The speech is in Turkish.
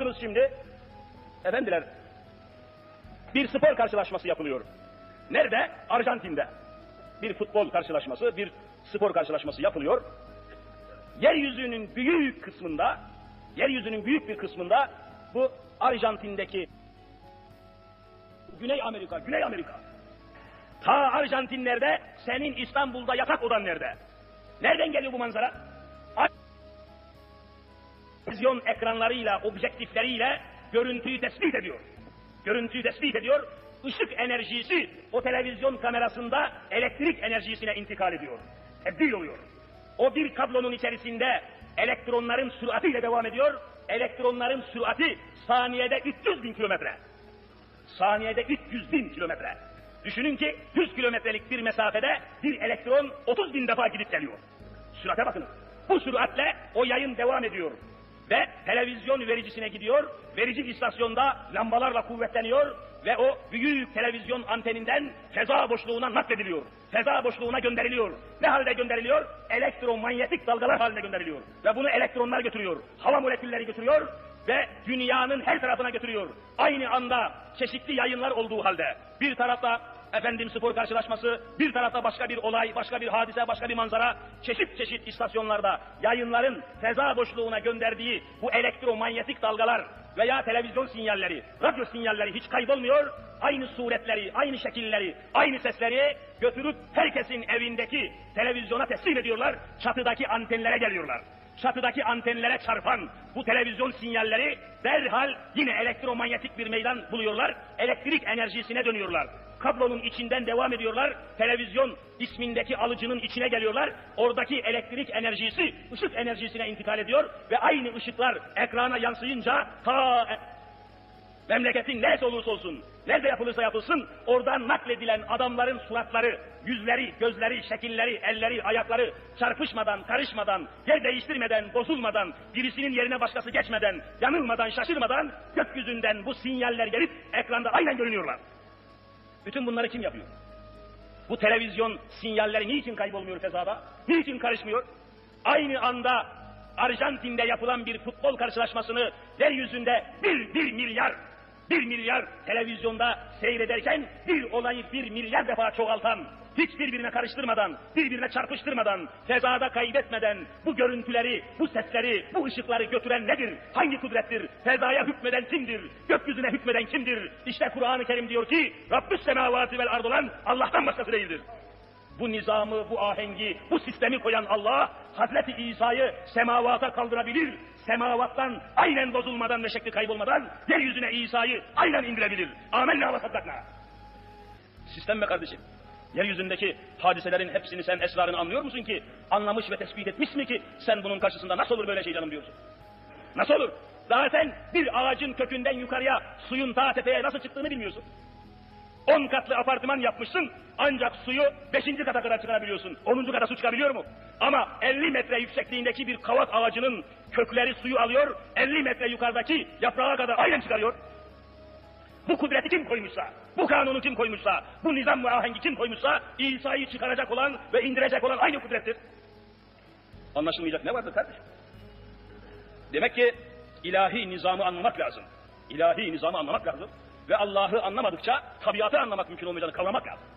Bakınız şimdi, efendiler, bir spor karşılaşması yapılıyor. Nerede? Arjantin'de. Bir futbol karşılaşması, bir spor karşılaşması yapılıyor. Yeryüzünün büyük kısmında, yeryüzünün büyük bir kısmında bu Arjantin'deki Güney Amerika, Güney Amerika. Ta Arjantinlerde, senin İstanbul'da yatak odan nerede? Nereden geliyor bu manzara? Televizyon ekranlarıyla, objektifleriyle görüntüyü tespit ediyor. Görüntüyü tespit ediyor. Işık enerjisi o televizyon kamerasında elektrik enerjisine intikal ediyor. Tebdil oluyor. O bir kablonun içerisinde elektronların süratiyle devam ediyor. Elektronların sürati saniyede 300 bin kilometre. Saniyede 300 bin kilometre. Düşünün ki 100 kilometrelik bir mesafede bir elektron 30 bin defa gidip geliyor. Sürate bakın. Bu süratle o yayın devam ediyor. Ve televizyon vericisine gidiyor. Verici istasyonda lambalarla kuvvetleniyor ve o büyük televizyon anteninden feza boşluğuna naklediliyor. Feza boşluğuna gönderiliyor. Ne halde gönderiliyor? Elektromanyetik dalgalar halinde gönderiliyor. Ve bunu elektronlar götürüyor. Hava molekülleri götürüyor ve dünyanın her tarafına götürüyor. Aynı anda çeşitli yayınlar olduğu halde bir tarafta efendim spor karşılaşması, bir tarafta başka bir olay, başka bir hadise, başka bir manzara, çeşit çeşit istasyonlarda yayınların feza boşluğuna gönderdiği bu elektromanyetik dalgalar veya televizyon sinyalleri, radyo sinyalleri hiç kaybolmuyor. Aynı suretleri, aynı şekilleri, aynı sesleri götürüp herkesin evindeki televizyona teslim ediyorlar, çatıdaki antenlere geliyorlar çatıdaki antenlere çarpan bu televizyon sinyalleri derhal yine elektromanyetik bir meydan buluyorlar. Elektrik enerjisine dönüyorlar. Kablonun içinden devam ediyorlar. Televizyon ismindeki alıcının içine geliyorlar. Oradaki elektrik enerjisi ışık enerjisine intikal ediyor ve aynı ışıklar ekrana yansıyınca ta memleketin neresi olursa olsun, nerede yapılırsa yapılsın, oradan nakledilen adamların suratları, yüzleri, gözleri, şekilleri, elleri, ayakları çarpışmadan, karışmadan, yer değiştirmeden, bozulmadan, birisinin yerine başkası geçmeden, yanılmadan, şaşırmadan gökyüzünden bu sinyaller gelip ekranda aynen görünüyorlar. Bütün bunları kim yapıyor? Bu televizyon sinyalleri niçin kaybolmuyor fezada? Niçin karışmıyor? Aynı anda Arjantin'de yapılan bir futbol karşılaşmasını yeryüzünde bir, bir milyar bir milyar televizyonda seyrederken bir olayı bir milyar defa çoğaltan, hiç birbirine karıştırmadan, birbirine çarpıştırmadan, fezada kaybetmeden bu görüntüleri, bu sesleri, bu ışıkları götüren nedir? Hangi kudrettir? Fezaya hükmeden kimdir? Gökyüzüne hükmeden kimdir? İşte Kur'an-ı Kerim diyor ki, Rabbüs semavati vel ard olan Allah'tan başkası değildir. Bu nizamı, bu ahengi, bu sistemi koyan Allah, Hazreti İsa'yı semavata kaldırabilir. Semavattan aynen bozulmadan ve şekli kaybolmadan yeryüzüne İsa'yı aynen indirebilir. Amenna ve saddakna. Sistem be kardeşim. Yeryüzündeki hadiselerin hepsini sen esrarını anlıyor musun ki? Anlamış ve tespit etmiş mi ki sen bunun karşısında nasıl olur böyle şey canım diyorsun? Nasıl olur? Sen bir ağacın kökünden yukarıya suyun ta tepeye nasıl çıktığını bilmiyorsun. On katlı apartman yapmışsın ancak suyu beşinci kata kadar çıkarabiliyorsun. Onuncu kata su çıkabiliyor mu? Ama 50 metre yüksekliğindeki bir kavak ağacının kökleri suyu alıyor, 50 metre yukarıdaki yaprağa kadar aynen çıkarıyor. Bu kudreti kim koymuşsa, bu kanunu kim koymuşsa, bu nizam ve ahengi kim koymuşsa, İsa'yı çıkaracak olan ve indirecek olan aynı kudrettir. Anlaşılmayacak ne vardır kardeşim? Demek ki ilahi nizamı anlamak lazım. İlahi nizamı anlamak lazım. Ve Allah'ı anlamadıkça tabiatı anlamak mümkün olmayacağını kavramak lazım.